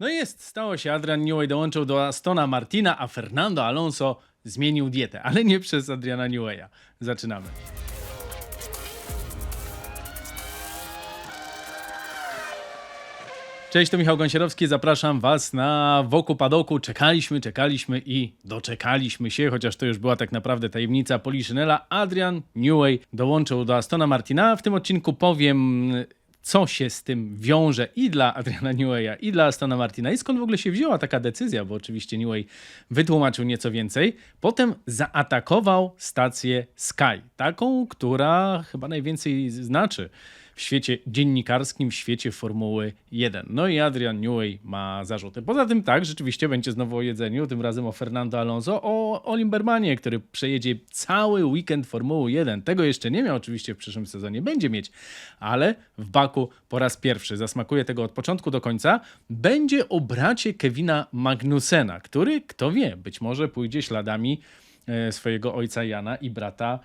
No i jest, stało się. Adrian Newey dołączył do Astona Martina, a Fernando Alonso zmienił dietę, ale nie przez Adriana Neweya. Zaczynamy. Cześć, to Michał Gąsierowski, zapraszam Was na Wokół Padoku. Czekaliśmy, czekaliśmy i doczekaliśmy się, chociaż to już była tak naprawdę tajemnica Poliszynela. Adrian Newey dołączył do Astona Martina. W tym odcinku powiem, co się z tym wiąże i dla Adriana Neweya, i dla Astona Martina i skąd w ogóle się wzięła taka decyzja, bo oczywiście Newey wytłumaczył nieco więcej. Potem zaatakował stację Sky, taką, która chyba najwięcej znaczy w świecie dziennikarskim, w świecie Formuły 1. No i Adrian Newey ma zarzuty. Poza tym tak, rzeczywiście będzie znowu o jedzeniu, tym razem o Fernando Alonso, o Olimbermanie, który przejedzie cały weekend Formuły 1. Tego jeszcze nie miał oczywiście w przyszłym sezonie, będzie mieć, ale w Baku po raz pierwszy, zasmakuje tego od początku do końca, będzie o bracie Kevina Magnusena, który, kto wie, być może pójdzie śladami e, swojego ojca Jana i brata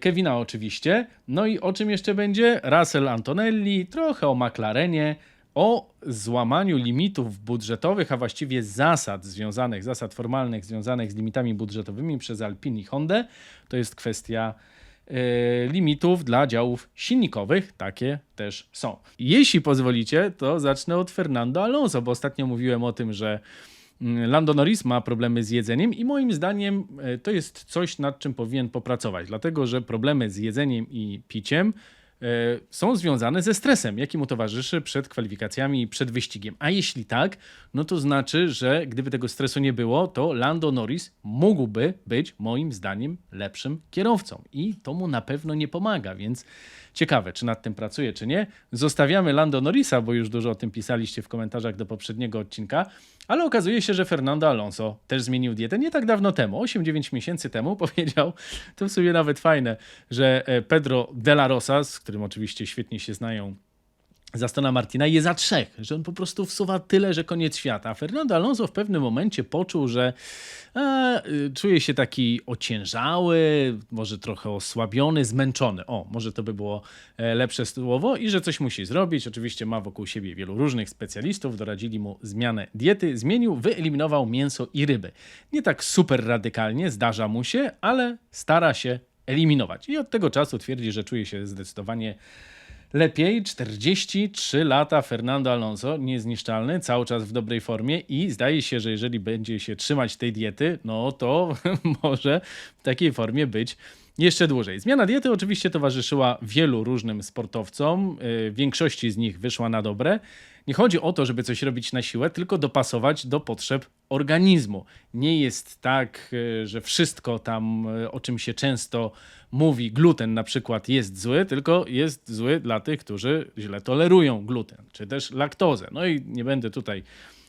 Kevina oczywiście. No i o czym jeszcze będzie? Russell Antonelli, trochę o McLarenie, o złamaniu limitów budżetowych, a właściwie zasad związanych, zasad formalnych związanych z limitami budżetowymi przez Alpine i Hondę. To jest kwestia e, limitów dla działów silnikowych, takie też są. Jeśli pozwolicie, to zacznę od Fernando Alonso, bo ostatnio mówiłem o tym, że Lando Norris ma problemy z jedzeniem i moim zdaniem e, to jest coś, nad czym powinien popracować, dlatego że problemy z jedzeniem i piciem e, są związane ze stresem, jaki mu towarzyszy przed kwalifikacjami i przed wyścigiem. A jeśli tak, no to znaczy, że gdyby tego stresu nie było, to Lando Norris mógłby być moim zdaniem lepszym kierowcą i to mu na pewno nie pomaga, więc ciekawe, czy nad tym pracuje, czy nie. Zostawiamy Lando Norrisa, bo już dużo o tym pisaliście w komentarzach do poprzedniego odcinka, ale okazuje się, że Fernando Alonso też zmienił dietę nie tak dawno temu, 8-9 miesięcy temu powiedział, to w sumie nawet fajne, że e, Pedro de la Rosa, z którym oczywiście świetnie się znają z Astona Martina je za trzech, że on po prostu wsuwa tyle, że koniec świata. Fernando Alonso w pewnym momencie poczuł, że e, y, czuje się taki ociężały, może trochę osłabiony, zmęczony. O, może to by było e, lepsze słowo i że coś musi zrobić. Oczywiście ma wokół siebie wielu różnych specjalistów, doradzili mu zmianę diety. Zmienił, wyeliminował mięso i ryby. Nie tak super radykalnie, zdarza mu się, ale stara się eliminować. I od tego czasu twierdzi, że czuje się zdecydowanie lepiej. 43 lata Fernando Alonso, niezniszczalny, cały czas w dobrej formie i zdaje się, że jeżeli będzie się trzymać tej diety, no to może w takiej formie być jeszcze dłużej. Zmiana diety oczywiście towarzyszyła wielu różnym sportowcom, yy, większości z nich wyszła na dobre. Nie chodzi o to, żeby coś robić na siłę, tylko dopasować do potrzeb organizmu. Nie jest tak, yy, że wszystko tam, yy, o czym się często mówi, gluten na przykład jest zły, tylko jest zły dla tych, którzy źle tolerują gluten, czy też laktozę. No i nie będę tutaj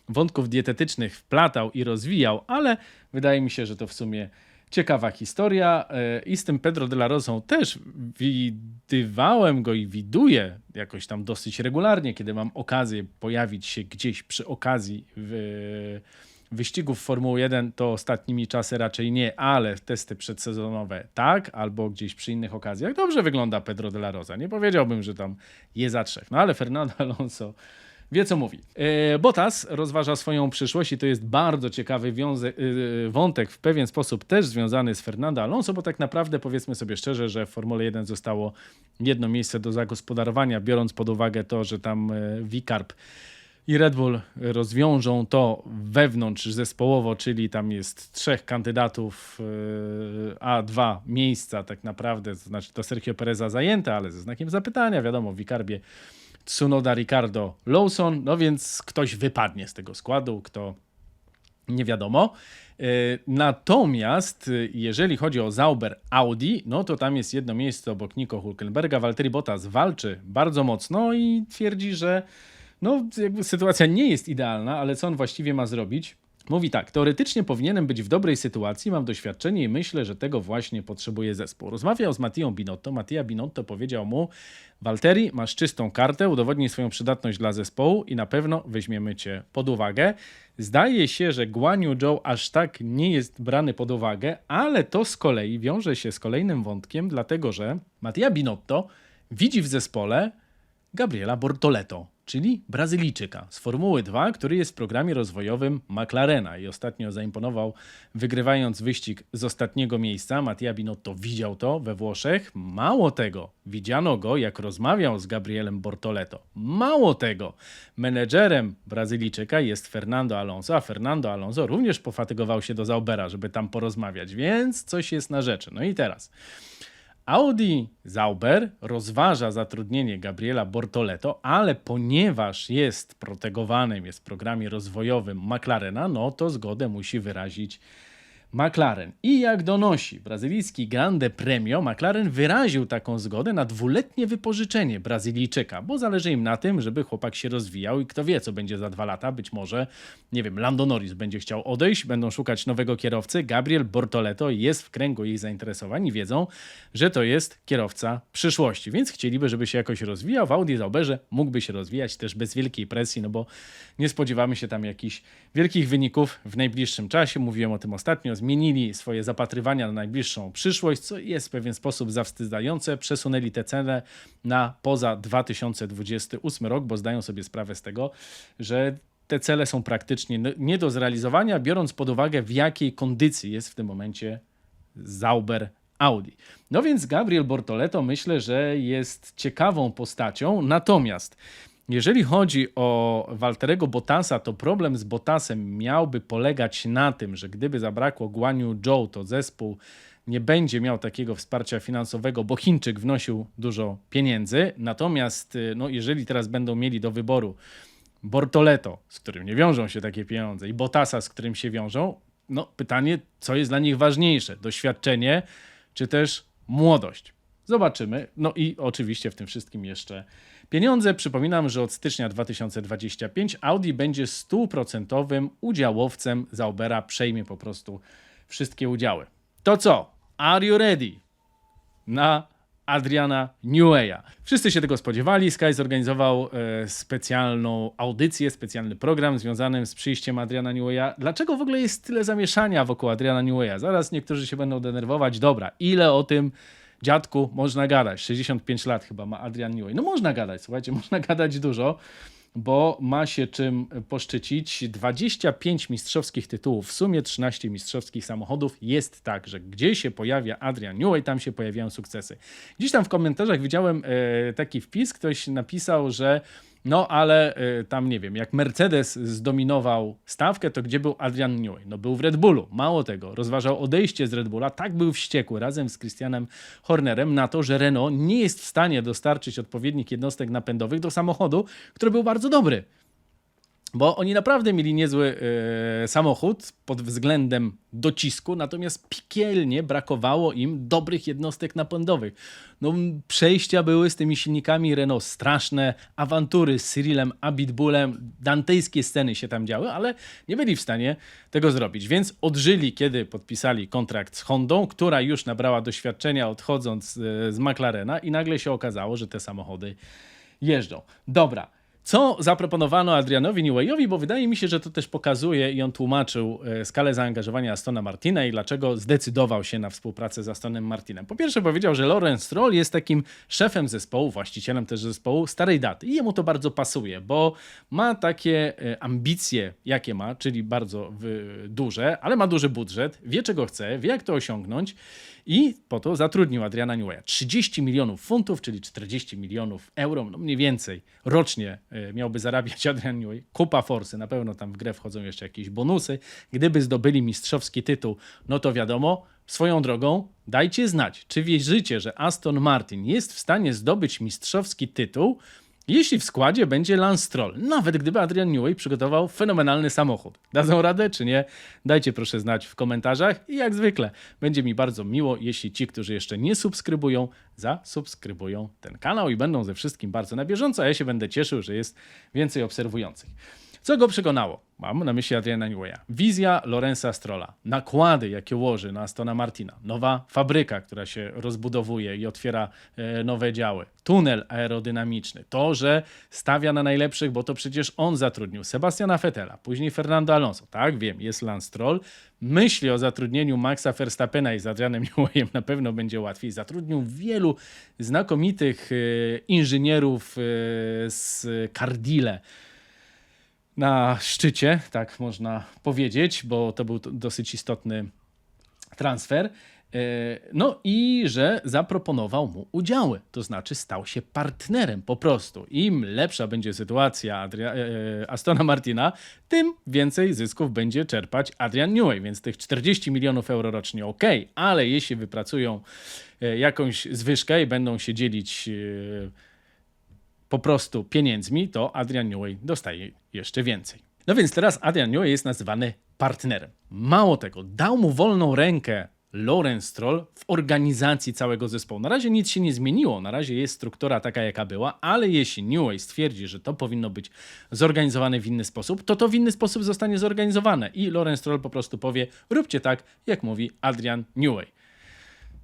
wątków dietetycznych wplatał i rozwijał, ale wydaje mi się, że to w sumie ciekawa historia. E, I z tym Pedro de la Rosą też widywałem go i widuję jakoś tam dosyć regularnie, kiedy mam okazję pojawić się gdzieś przy okazji w wyścigów Formuły 1 to ostatnimi czasy raczej nie, ale testy przedsezonowe tak, albo gdzieś przy innych okazjach. Dobrze wygląda Pedro de la Rosa. Nie powiedziałbym, że tam je za trzech. No ale Fernando Alonso wie co mówi. E, Bottas rozważa swoją przyszłość i to jest bardzo ciekawy wiąze- e, wątek, w pewien sposób też związany z Fernando Alonso, bo tak naprawdę powiedzmy sobie szczerze, że w Formule 1 zostało jedno miejsce do zagospodarowania, biorąc pod uwagę to, że tam e, Vicarb i Red Bull rozwiążą to wewnątrz zespołowo, czyli tam jest trzech kandydatów, yy, a dwa miejsca tak naprawdę, to znaczy to Sergio Pereza zajęte, ale ze znakiem zapytania, wiadomo, w Wikarbie Tsunoda, Ricardo, Lawson, no więc ktoś wypadnie z tego składu, kto nie wiadomo. Yy, Natomiast yy, jeżeli chodzi o Zauber Audi, no to tam jest jedno miejsce obok Nico Hulkenberga. Valtteri Bottas walczy bardzo mocno i twierdzi, że no, sytuacja nie jest idealna, ale co on właściwie ma zrobić? Mówi tak, teoretycznie powinienem być w dobrej sytuacji, mam doświadczenie i myślę, że tego właśnie potrzebuje zespół. Rozmawiał z Mattią Binotto. Mattia Binotto powiedział mu: Walteri, masz czystą kartę, udowodnij swoją przydatność dla zespołu i na pewno weźmiemy cię pod uwagę. Zdaje się, że Guan Yu Zhou aż tak nie jest brany pod uwagę, ale to z kolei wiąże się z kolejnym wątkiem, dlatego że Mattia Binotto widzi w zespole Gabriela Bortoleto. Czyli Brazylijczyka z Formuły 2, który jest w programie rozwojowym McLarena i ostatnio zaimponował, wygrywając wyścig z ostatniego miejsca. Mattia Binotto widział to we Włoszech. Mało tego, widziano go, jak rozmawiał z Gabrielem Bortoleto. Mało tego, menedżerem Brazylijczyka jest Fernando Alonso, a Fernando Alonso również pofatygował się do Zaubera, żeby tam porozmawiać, więc coś jest na rzeczy. No i teraz. Audi Zauber rozważa zatrudnienie Gabriela Bortoleto, ale ponieważ jest protegowanym, jest w programie rozwojowym McLarena, no to zgodę musi wyrazić McLaren. I jak donosi brazylijski Grande Premio, McLaren wyraził taką zgodę na dwuletnie wypożyczenie Brazylijczyka, bo zależy im na tym, żeby chłopak się rozwijał i kto wie, co będzie za dwa lata. Być może, nie wiem, Lando Norris będzie chciał odejść, będą szukać nowego kierowcy. Gabriel Bortoleto jest w kręgu ich zainteresowań i wiedzą, że to jest kierowca przyszłości, więc chcieliby, żeby się jakoś rozwijał. W Audi Zauberze mógłby się rozwijać też bez wielkiej presji, no bo nie spodziewamy się tam jakichś wielkich wyników w najbliższym czasie. Mówiłem o tym ostatnio zmienili swoje zapatrywania na najbliższą przyszłość, co jest w pewien sposób zawstydzające. Przesunęli tę cenę na poza 2028 rok, bo zdają sobie sprawę z tego, że te cele są praktycznie nie do zrealizowania, biorąc pod uwagę, w jakiej kondycji jest w tym momencie Zauber Audi. No więc Gabriel Bortoleto myślę, że jest ciekawą postacią, natomiast jeżeli chodzi o Walterego Bottasa, to problem z Bottasem miałby polegać na tym, że gdyby zabrakło Guanyu Zhou, to zespół nie będzie miał takiego wsparcia finansowego, bo Chińczyk wnosił dużo pieniędzy. Natomiast y, no, jeżeli teraz będą mieli do wyboru Bortoleto, z którym nie wiążą się takie pieniądze, i Bottasa, z którym się wiążą, no pytanie, co jest dla nich ważniejsze? Doświadczenie czy też młodość? Zobaczymy. No i oczywiście w tym wszystkim jeszcze pieniądze. Przypominam, że od stycznia 2025 Audi będzie stuprocentowym udziałowcem Zaubera, przejmie po prostu wszystkie udziały. To co? Are you ready? Na Adriana Newaya. Wszyscy się tego spodziewali. Sky zorganizował e, specjalną audycję, specjalny program związany z przyjściem Adriana Newaya. Dlaczego w ogóle jest tyle zamieszania wokół Adriana Newaya? Zaraz niektórzy się będą denerwować. Dobra, ile o tym dziadku, można gadać. 65 lat chyba ma Adrian Newey. No można gadać, słuchajcie, można gadać dużo, bo ma się czym poszczycić. 25 mistrzowskich tytułów, w sumie 13 mistrzowskich samochodów. Jest tak, że gdzie się pojawia Adrian Newey, tam się pojawiają sukcesy. Dziś tam w komentarzach widziałem e, taki wpis, ktoś napisał, że no ale y, tam nie wiem, jak Mercedes zdominował stawkę, to gdzie był Adrian Newey? No był w Red Bullu. Mało tego, rozważał odejście z Red Bulla. Tak był wściekły razem z Christianem Hornerem na to, że Renault nie jest w stanie dostarczyć odpowiednich jednostek napędowych do samochodu, który był bardzo dobry. Bo oni naprawdę mieli niezły yy, samochód pod względem docisku, natomiast piekielnie brakowało im dobrych jednostek napędowych. No, przejścia były z tymi silnikami Renault straszne, awantury z Cyrilem Abitbulem, dantejskie sceny się tam działy, ale nie byli w stanie tego zrobić. Więc odżyli, kiedy podpisali kontrakt z Hondą, która już nabrała doświadczenia odchodząc yy, z McLarena i nagle się okazało, że te samochody jeżdżą. Dobra. Co zaproponowano Adrianowi Newayowi, bo wydaje mi się, że to też pokazuje i on tłumaczył e, skalę zaangażowania Astona Martina i dlaczego zdecydował się na współpracę z Astonem Martinem. Po pierwsze powiedział, że Lawrence Stroll jest takim szefem zespołu, właścicielem też zespołu starej daty i jemu to bardzo pasuje, bo ma takie e, ambicje, jakie ma, czyli bardzo duże, ale ma duży budżet, wie czego chce, wie jak to osiągnąć i po to zatrudnił Adriana Newaya. 30 milionów funtów, czyli 40 milionów euro, no mniej więcej rocznie e, miałby zarabiać Adrian Newey. Kupa forsy, na pewno tam w grę wchodzą jeszcze jakieś bonusy. Gdyby zdobyli mistrzowski tytuł, no to wiadomo, swoją drogą dajcie znać, czy wierzycie, że Aston Martin jest w stanie zdobyć mistrzowski tytuł, jeśli w składzie będzie Lance Stroll, nawet gdyby Adrian Newey przygotował fenomenalny samochód. Dadzą radę czy nie? Dajcie proszę znać w komentarzach i jak zwykle będzie mi bardzo miło, jeśli ci, którzy jeszcze nie subskrybują, zasubskrybują ten kanał i będą ze wszystkim bardzo na bieżąco, a ja się będę cieszył, że jest więcej obserwujących. Co go przekonało? Mam na myśli Adriana Newaya. Wizja Lorenza Strolla, nakłady, jakie łoży na Astona Martina, nowa fabryka, która się rozbudowuje i otwiera e, nowe działy, tunel aerodynamiczny, to, że stawia na najlepszych, bo to przecież on zatrudnił Sebastiana Vettela, później Fernando Alonso, tak wiem, jest Lance Stroll, myśli o zatrudnieniu Maxa Verstappena i z Adrianem Newayem na pewno będzie łatwiej. Zatrudnił wielu znakomitych e, inżynierów e, z Cardile, na szczycie, tak można powiedzieć, bo to był dosyć istotny transfer. E, No i że zaproponował mu udziały, to znaczy stał się partnerem po prostu. Im lepsza będzie sytuacja Adria- e, Astona Martina, tym więcej zysków będzie czerpać Adrian Newey, więc tych 40 milionów euro rocznie ok, ale jeśli wypracują e, jakąś zwyżkę i będą się dzielić e, po prostu pieniędzmi, to Adrian Newey dostaje jeszcze więcej. No więc teraz Adrian Newey jest nazywany partnerem. Mało tego, dał mu wolną rękę Lorenz Stroll w organizacji całego zespołu. Na razie nic się nie zmieniło, na razie jest struktura taka, jaka była, ale jeśli Newey stwierdzi, że to powinno być zorganizowane w inny sposób, to to w inny sposób zostanie zorganizowane i Lorenz Stroll po prostu powie, róbcie tak, jak mówi Adrian Newey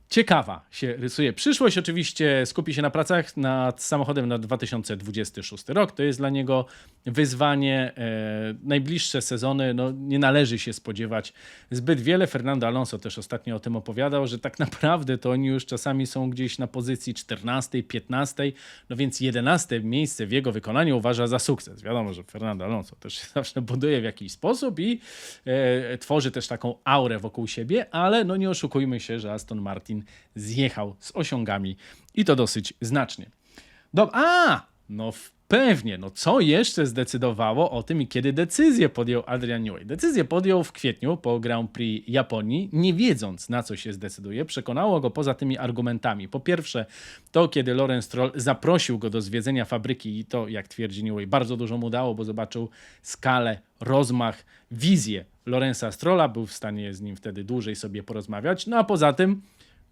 ciekawa się rysuje. Przyszłość oczywiście skupi się na pracach nad samochodem na 2026 rok. To jest dla niego wyzwanie. E, najbliższe sezony no, nie należy się spodziewać zbyt wiele. Fernando Alonso też ostatnio o tym opowiadał, że tak naprawdę to oni już czasami są gdzieś na pozycji 14, 15, no więc 11 miejsce w jego wykonaniu uważa za sukces. Wiadomo, że Fernando Alonso też się zawsze buduje w jakiś sposób i e, tworzy też taką aurę wokół siebie, ale no nie oszukujmy się, że Aston Martin zjechał z osiągami i to dosyć znacznie. Dob A! No pewnie, no co jeszcze zdecydowało o tym i kiedy decyzję podjął Adrian Newey? Decyzję podjął w kwietniu po Grand Prix Japonii, nie wiedząc na co się zdecyduje. Przekonało go poza tymi argumentami. Po pierwsze, to kiedy Lorenz Stroll zaprosił go do zwiedzenia fabryki i to, jak twierdzi Newey, bardzo dużo mu dało, bo zobaczył skalę, rozmach, wizję Lorenza Strolla, był w stanie z nim wtedy dłużej sobie porozmawiać. No a poza tym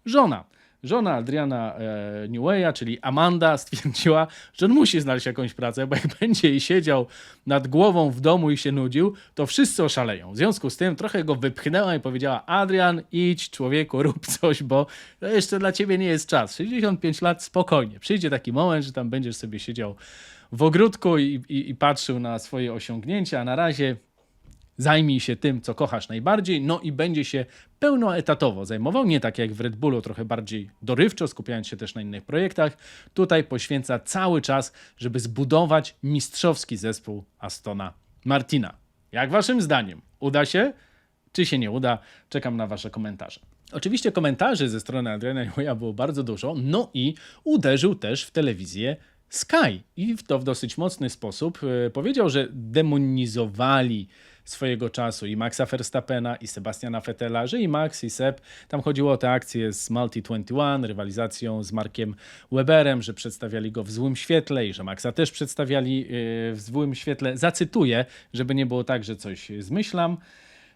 żona. Żona Adriana e, Newaya, czyli Amanda, stwierdziła, że on musi znaleźć jakąś pracę, bo jak będzie i siedział nad głową w domu i się nudził, to wszyscy oszaleją. W związku z tym trochę go wypchnęła i powiedziała: Adrian, idź, człowieku, rób coś, bo jeszcze dla ciebie nie jest czas. 65 lat, spokojnie. Przyjdzie taki moment, że tam będziesz sobie siedział w ogródku i, i, i patrzył na swoje osiągnięcia, a na razie Zajmij się tym, co kochasz najbardziej, no i będzie się pełnoetatowo zajmował, nie tak jak w Red Bullu, trochę bardziej dorywczo, skupiając się też na innych projektach. Tutaj poświęca cały czas, żeby zbudować mistrzowski zespół Astona Martina. Jak waszym zdaniem? Uda się? Czy się nie uda? Czekam na wasze komentarze. Oczywiście komentarzy ze strony Adriana Newaya było bardzo dużo, no i uderzył też w telewizję Sky i w to w dosyć mocny sposób e, powiedział, że demonizowali swojego czasu i Maxa Verstappena i Sebastiana Vettela, że i Max i Seb, tam chodziło o te akcje z Multi 21, rywalizacją z Markiem Weberem, że przedstawiali go w złym świetle i że Maxa też przedstawiali e, w złym świetle. Zacytuję, żeby nie było tak, że coś zmyślam.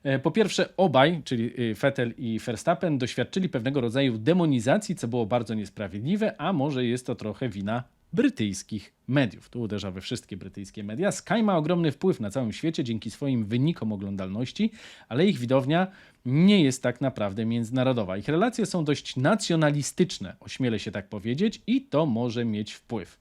E, Po pierwsze, obaj, czyli y, Vettel i Verstappen, doświadczyli pewnego rodzaju demonizacji, co było bardzo niesprawiedliwe, a może jest to trochę wina brytyjskich mediów. Tu uderza we wszystkie brytyjskie media. Sky ma ogromny wpływ na całym świecie dzięki swoim wynikom oglądalności, ale ich widownia nie jest tak naprawdę międzynarodowa. Ich relacje są dość nacjonalistyczne, ośmielę się tak powiedzieć, i to może mieć wpływ.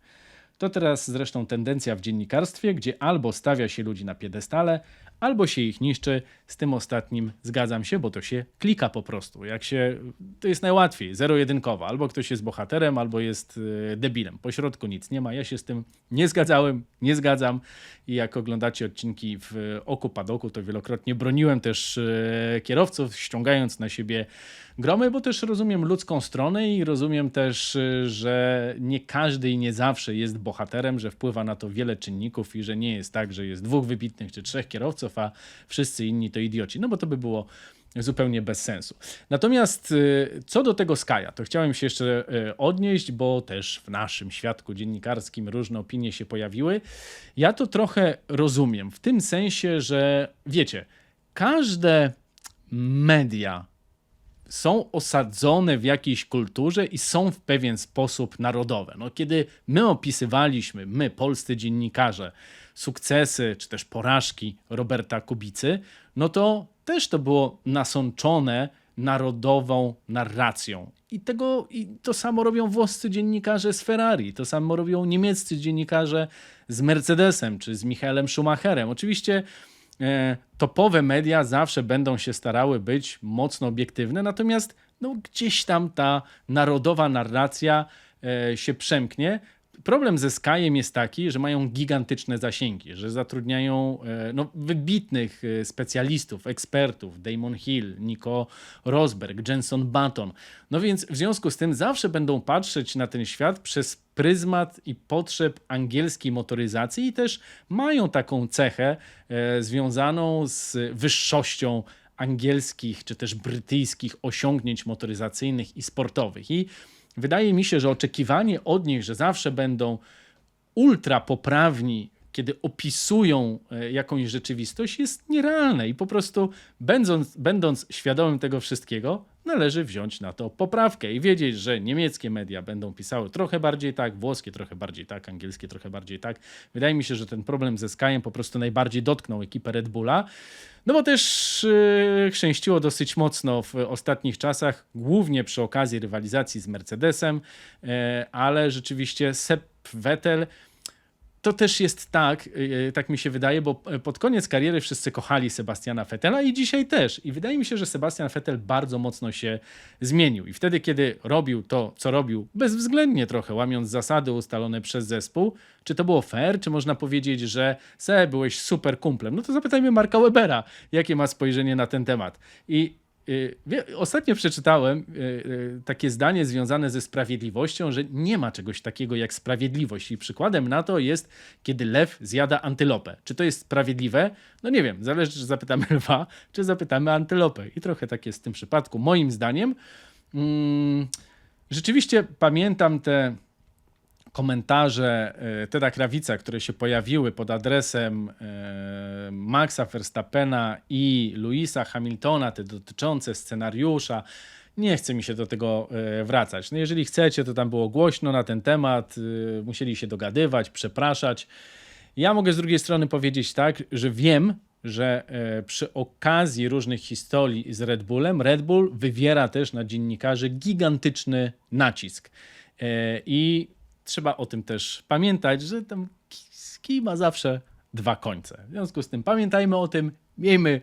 To teraz zresztą tendencja w dziennikarstwie, gdzie albo stawia się ludzi na piedestale, albo się ich niszczy. Z tym ostatnim zgadzam się, bo to się klika po prostu. Jak się, to jest najłatwiej, zero-jedynkowo. Albo ktoś jest bohaterem, albo jest e, debilem. Po środku nic nie ma. Ja się z tym nie zgadzałem, nie zgadzam. I jak oglądacie odcinki w Oku Padoku, to wielokrotnie broniłem też e, kierowców, ściągając na siebie gromy, bo też rozumiem ludzką stronę i rozumiem też, y, że nie każdy i nie zawsze jest bohaterem, że wpływa na to wiele czynników i że nie jest tak, że jest dwóch wybitnych czy trzech kierowców, a wszyscy inni to idioci. No bo to by było zupełnie bez sensu. Natomiast y, co do tego Skaja, to chciałem się jeszcze y, odnieść, bo też w naszym świadku dziennikarskim różne opinie się pojawiły. Ja to trochę rozumiem, w tym sensie, że wiecie, każde media są osadzone w jakiejś kulturze i są w pewien sposób narodowe. No, kiedy my opisywaliśmy, my, polscy dziennikarze, sukcesy czy też porażki Roberta Kubicy, no to też to było nasączone narodową narracją. I, tego, I to samo robią włoscy dziennikarze z Ferrari, to samo robią niemieccy dziennikarze z Mercedesem czy z Michaelem Schumacherem. Oczywiście topowe media zawsze będą się starały być mocno obiektywne, natomiast no, gdzieś tam ta narodowa narracja e, się przemknie. Problem ze Skyem jest taki, że mają gigantyczne zasięgi, że zatrudniają e, no, wybitnych e, specjalistów, ekspertów, Damon Hill, Nico Rosberg, Jenson Button. No więc w związku z tym zawsze będą patrzeć na ten świat przez pryzmat i potrzeb angielskiej motoryzacji i też mają taką cechę e, związaną z wyższością angielskich czy też brytyjskich osiągnięć motoryzacyjnych i sportowych. I wydaje mi się, że oczekiwanie od nich, że zawsze będą ultra poprawni, kiedy opisują e, jakąś rzeczywistość, jest nierealne i po prostu będąc, będąc świadomym tego wszystkiego, należy wziąć na to poprawkę i wiedzieć, że niemieckie media będą pisały trochę bardziej tak, włoskie trochę bardziej tak, angielskie trochę bardziej tak. Wydaje mi się, że ten problem ze Skyem po prostu najbardziej dotknął ekipę Red Bulla. No bo też yy, chrzęściło dosyć mocno w ostatnich czasach, głównie przy okazji rywalizacji z Mercedesem, yy, ale rzeczywiście Sepp Vettel to też jest tak, yy, tak mi się wydaje, bo pod koniec kariery wszyscy kochali Sebastiana Vettela i dzisiaj też. I wydaje mi się, że Sebastian Vettel bardzo mocno się zmienił. I wtedy, kiedy robił to, co robił, bezwzględnie trochę, łamiąc zasady ustalone przez zespół, czy to było fair, czy można powiedzieć, że Se, byłeś super kumplem? No to zapytajmy Marka Webera, jakie ma spojrzenie na ten temat. I y, Ostatnio przeczytałem y, y, takie zdanie związane ze sprawiedliwością, że nie ma czegoś takiego jak sprawiedliwość. I przykładem na to jest, kiedy lew zjada antylopę. Czy to jest sprawiedliwe? No nie wiem, zależy, czy zapytamy lwa, czy zapytamy antylopę. I trochę tak jest w tym przypadku. Moim zdaniem, mm, rzeczywiście pamiętam te komentarze e, Teda Krawica, które się pojawiły pod adresem e, Maxa Verstappena i Louisa Hamiltona, te dotyczące scenariusza. Nie chce mi się do tego e, wracać. No jeżeli chcecie, to tam było głośno na ten temat, musieli się dogadywać, przepraszać. Ja mogę z drugiej strony powiedzieć tak, że wiem, że przy okazji różnych historii z Red Bullem, Red Bull wywiera też na dziennikarzy gigantyczny nacisk. I trzeba o tym też pamiętać, że tam kij ma zawsze dwa końce. W związku z tym pamiętajmy o tym, miejmy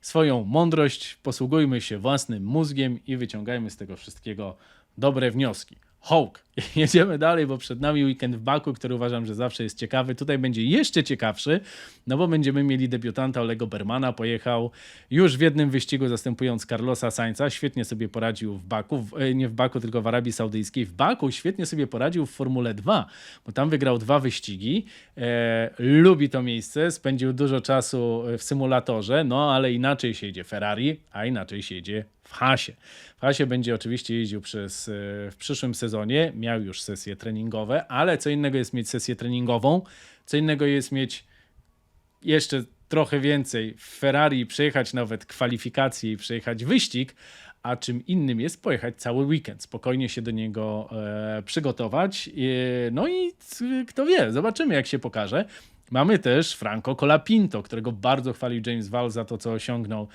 swoją mądrość, posługujmy się własnym mózgiem i wyciągajmy z tego wszystkiego dobre wnioski. Hołk. Jedziemy dalej, bo przed nami weekend w Baku, który uważam, że zawsze jest ciekawy. Tutaj będzie jeszcze ciekawszy, no bo będziemy mieli debiutanta Olego Bermana. Pojechał już w jednym wyścigu zastępując Carlosa Sainza. Świetnie sobie poradził w Baku, w, e, nie w Baku, tylko w Arabii Saudyjskiej. W Baku świetnie sobie poradził w Formule 2, bo tam wygrał dwa wyścigi. E, lubi to miejsce, spędził dużo czasu w symulatorze, no ale inaczej się Ferrari, a inaczej się w Hasie. W Hasie będzie oczywiście jeździł przez, e, w przyszłym sezonie, miał już sesje treningowe, ale co innego jest mieć sesję treningową, co innego jest mieć jeszcze trochę więcej w Ferrari, przejechać nawet kwalifikacje i przejechać wyścig, a czym innym jest pojechać cały weekend, spokojnie się do niego e, przygotować. E, no i kto wie, zobaczymy jak się pokaże. Mamy też Franco Colapinto, którego bardzo chwalił James Val za to, co osiągnął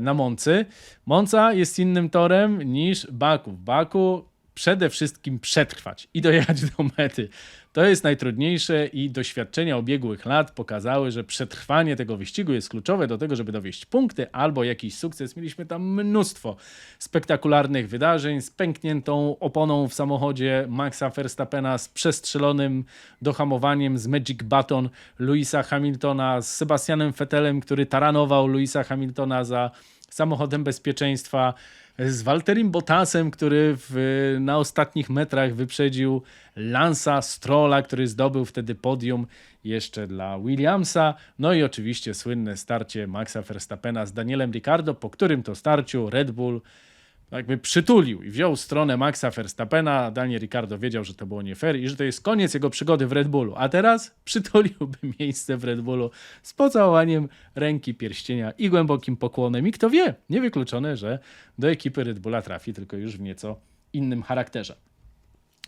na Moncy. Monza jest innym torem niż Baku. W Baku przede wszystkim przetrwać i dojechać do mety. To jest najtrudniejsze i doświadczenia ubiegłych lat pokazały, że przetrwanie tego wyścigu jest kluczowe do tego, żeby dowieść punkty albo jakiś sukces. Mieliśmy tam mnóstwo spektakularnych wydarzeń z pękniętą oponą w samochodzie Maxa Verstappena, z przestrzelonym dohamowaniem, z Magic Button Louisa Hamiltona, z Sebastianem Vettelem, który taranował Louisa Hamiltona za samochodem bezpieczeństwa, z Walterim Bottasem, który w, na ostatnich metrach wyprzedził Lansa Strolla, który zdobył wtedy podium jeszcze dla Williamsa. No i oczywiście słynne starcie Maxa Verstappena z Danielem Ricciardo, po którym to starciu Red Bull jakby przytulił i wziął stronę Maxa Verstappena. Daniel Ricciardo wiedział, że to było nie fair i że to jest koniec jego przygody w Red Bullu. A teraz przytuliłby miejsce w Red Bullu z pocałowaniem ręki, pierścienia i głębokim pokłonem. I kto wie, niewykluczone, że do ekipy Red Bulla trafi, tylko już w nieco innym charakterze.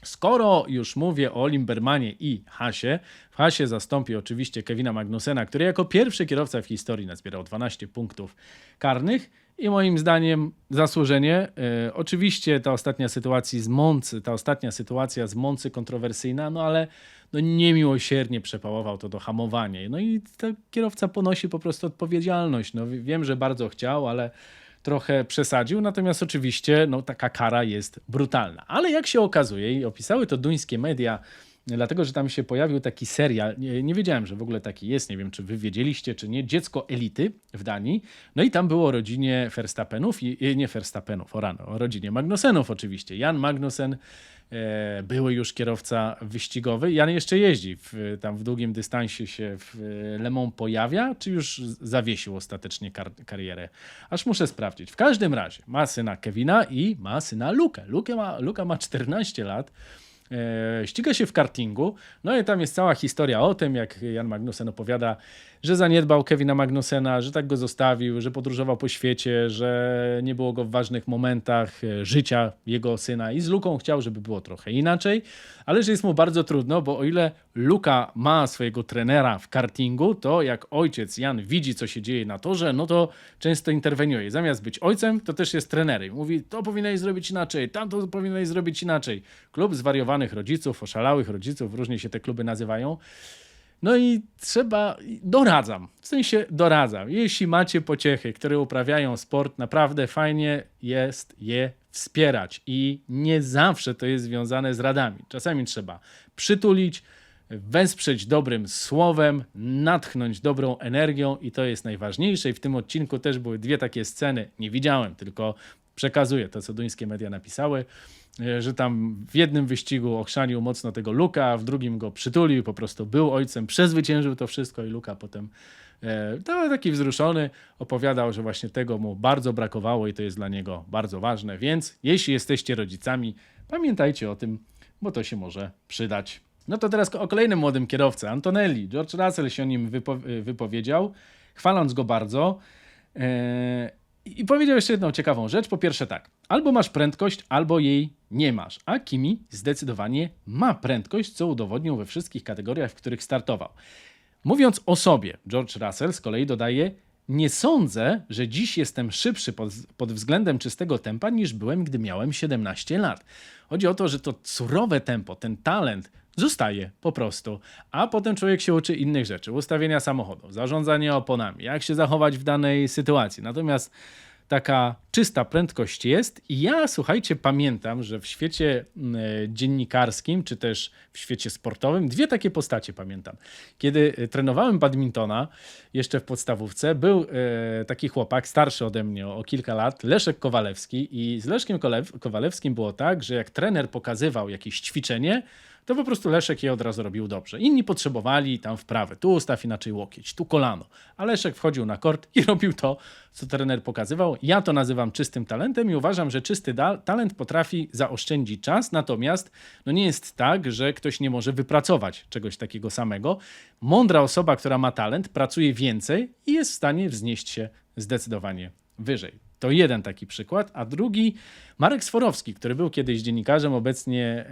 Skoro już mówię o Limbermanie i Hasie, w Hasie zastąpi oczywiście Kevina Magnusena, który jako pierwszy kierowca w historii nazbierał 12 punktów karnych i moim zdaniem zasłużenie. E, oczywiście ta ostatnia sytuacja z Moncy, ta ostatnia sytuacja z Moncy kontrowersyjna, no ale no niemiłosiernie przepałował to do hamowania. No i ten kierowca ponosi po prostu odpowiedzialność. No wiem, że bardzo chciał, ale trochę przesadził, natomiast oczywiście no, taka kara jest brutalna. Ale jak się okazuje, i opisały to duńskie media, dlatego że tam się pojawił taki serial, nie, nie, wiedziałem, że w ogóle taki jest, nie wiem czy wy wiedzieliście czy nie, Dziecko Elity w Danii, no i tam było o rodzinie Verstappenów, i, nie Verstappenów, o rano, o rodzinie Magnusenów oczywiście. Jan Magnusen E, były już kierowca wyścigowy. Jan jeszcze jeździ, w, tam w długim dystansie się w Le Mans pojawia, czy już zawiesił ostatecznie kar karierę? Aż muszę sprawdzić. W każdym razie ma syna Kevina i ma syna Lukę. Luka ma, Luka ma 14 lat. E, ściga się w kartingu. No i tam jest cała historia o tym, jak Jan Magnussen opowiada, że zaniedbał Kevina Magnusena, że tak go zostawił, że podróżował po świecie, że nie było go w ważnych momentach e, życia jego syna i z Luką chciał, żeby było trochę inaczej, ale że jest mu bardzo trudno, bo o ile Luka ma swojego trenera w kartingu, to jak ojciec Jan widzi, co się dzieje na torze, no to często interweniuje. Zamiast być ojcem, to też jest trenerem. Mówi, to powinieneś zrobić inaczej, tamto powinieneś zrobić inaczej. Klub rodziców, oszalałych rodziców, różnie się te kluby nazywają. No i trzeba, doradzam, w sensie doradzam. Jeśli macie pociechy, które uprawiają sport, naprawdę fajnie jest je wspierać i nie zawsze to jest związane z radami. Czasami trzeba przytulić, wesprzeć dobrym słowem, natchnąć dobrą energią i to jest najważniejsze. I w tym odcinku też były dwie takie sceny. Nie widziałem, tylko przekazuję to, co duńskie media napisały. E, że tam w jednym wyścigu ochrzanił mocno tego Luka, w drugim go przytulił, po prostu był ojcem, przezwyciężył to wszystko i Luka potem e, to taki wzruszony opowiadał, że właśnie tego mu bardzo brakowało i to jest dla niego bardzo ważne. Więc jeśli jesteście rodzicami, pamiętajcie o tym, bo to się może przydać. No to teraz o kolejnym młodym kierowcy, Antonelli. George Russell się o nim wypo wypowiedział, chwaląc go bardzo. I powiedział jeszcze jedną ciekawą rzecz. Po pierwsze tak, albo masz prędkość, albo jej nie masz. A Kimi zdecydowanie ma prędkość, co udowodnił we wszystkich kategoriach, w których startował. Mówiąc o sobie, George Russell z kolei dodaje, nie sądzę, że dziś jestem szybszy pod, pod, względem czystego tempa niż byłem, gdy miałem 17 lat. Chodzi o to, że to surowe tempo, ten talent zostaje po prostu. A potem człowiek się uczy innych rzeczy, ustawienia samochodu, zarządzania oponami, jak się zachować w danej sytuacji. Natomiast taka czysta prędkość jest. I ja, słuchajcie, pamiętam, że w świecie mm, e, dziennikarskim, czy też w świecie sportowym, dwie takie postacie pamiętam. Kiedy e, trenowałem badmintona, jeszcze w podstawówce, był e, taki chłopak, starszy ode mnie o kilka lat, Leszek Kowalewski. I z Leszkiem Kowalewskim było tak, że jak trener pokazywał jakieś ćwiczenie, to po prostu Leszek je od razu robił dobrze. Inni potrzebowali tam wprawy, tu ustaw inaczej łokieć, tu kolano. A Leszek wchodził na kort i robił to, co trener pokazywał. Ja to nazywam czystym talentem i uważam, że czysty talent potrafi zaoszczędzić czas, natomiast no nie jest tak, że ktoś nie może wypracować czegoś takiego samego. Mądra osoba, która ma talent, pracuje więcej i jest w stanie wznieść się zdecydowanie wyżej. To jeden taki przykład. A drugi, Marek Sforowski, który był kiedyś dziennikarzem, obecnie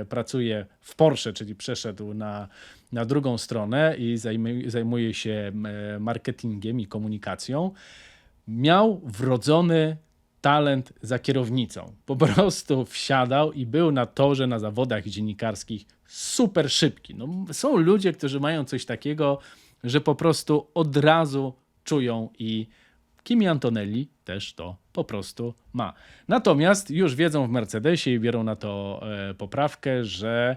e, pracuje w Porsche, czyli przeszedł na, na drugą stronę i zajmuje, zajmuje się e, marketingiem i komunikacją. Miał wrodzony talent za kierownicą. Po prostu wsiadał i był na torze, na zawodach dziennikarskich super szybki. No, są ludzie, którzy mają coś takiego, że po prostu od razu czują i Kimi Antonelli też to po prostu ma. Natomiast już wiedzą w Mercedesie i biorą na to e, poprawkę, że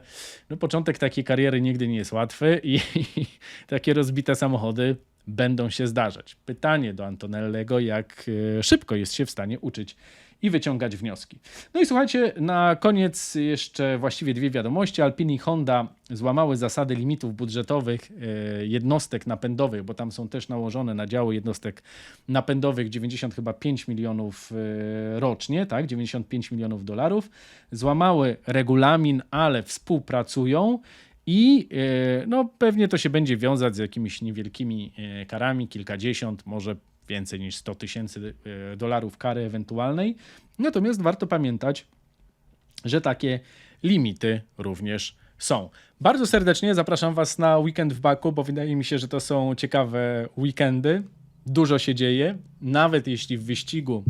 no, początek takiej kariery nigdy nie jest łatwy i, i takie rozbite samochody będą się zdarzać. Pytanie do Antonellego, jak e, szybko jest się w stanie uczyć i wyciągać wnioski. No i słuchajcie, na koniec jeszcze właściwie dwie wiadomości. Alpini i Honda złamały zasady limitów budżetowych e, jednostek napędowych, bo tam są też nałożone na działy jednostek napędowych 90 chyba 5 milionów e, rocznie, tak, 95 milionów dolarów. Złamały regulamin, ale współpracują i e, no, pewnie to się będzie wiązać z jakimiś niewielkimi karami, kilkadziesiąt, może więcej niż 100 tysięcy e, dolarów kary ewentualnej. Natomiast warto pamiętać, że takie limity również są. Bardzo serdecznie zapraszam Was na weekend w Baku, bo wydaje mi się, że to są ciekawe weekendy. Dużo się dzieje, nawet jeśli w wyścigu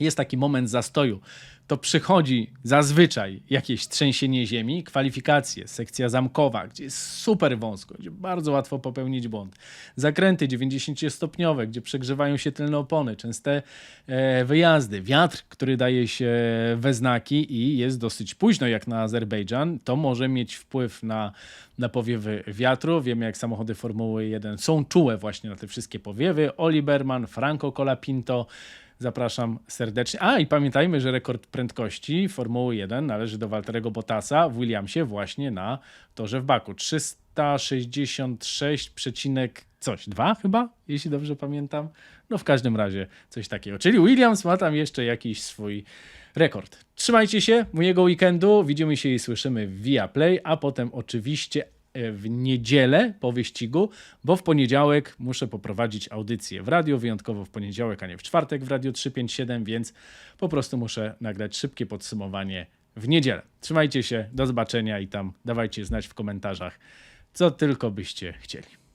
jest taki moment zastoju, to przychodzi zazwyczaj jakieś trzęsienie ziemi, kwalifikacje, sekcja zamkowa, gdzie jest super wąsko, gdzie bardzo łatwo popełnić błąd. Zakręty 90-stopniowe, gdzie przegrzewają się tylne opony, częste e, wyjazdy, wiatr, który daje się we znaki i jest dosyć późno jak na Azerbejdżan, to może mieć wpływ na, na powiewy wiatru. Wiemy jak samochody Formuły 1 są czułe właśnie na te wszystkie powiewy. Oli Berman, Franco Colapinto, Zapraszam serdecznie. A i pamiętajmy, że rekord prędkości Formuły 1 należy do Walterego Bottasa w Williamsie właśnie na torze w Baku. 366, przecinek coś, dwa chyba, jeśli dobrze pamiętam. No w każdym razie coś takiego. Czyli Williams ma tam jeszcze jakiś swój rekord. Trzymajcie się mojego weekendu. Widzimy się i słyszymy w Viaplay, a potem oczywiście w niedzielę po wyścigu, bo w poniedziałek muszę poprowadzić audycję w radio, wyjątkowo w poniedziałek, a nie w czwartek w Radio 357, więc po prostu muszę nagrać szybkie podsumowanie w niedzielę. Trzymajcie się, do zobaczenia i tam dawajcie znać w komentarzach, co tylko byście chcieli.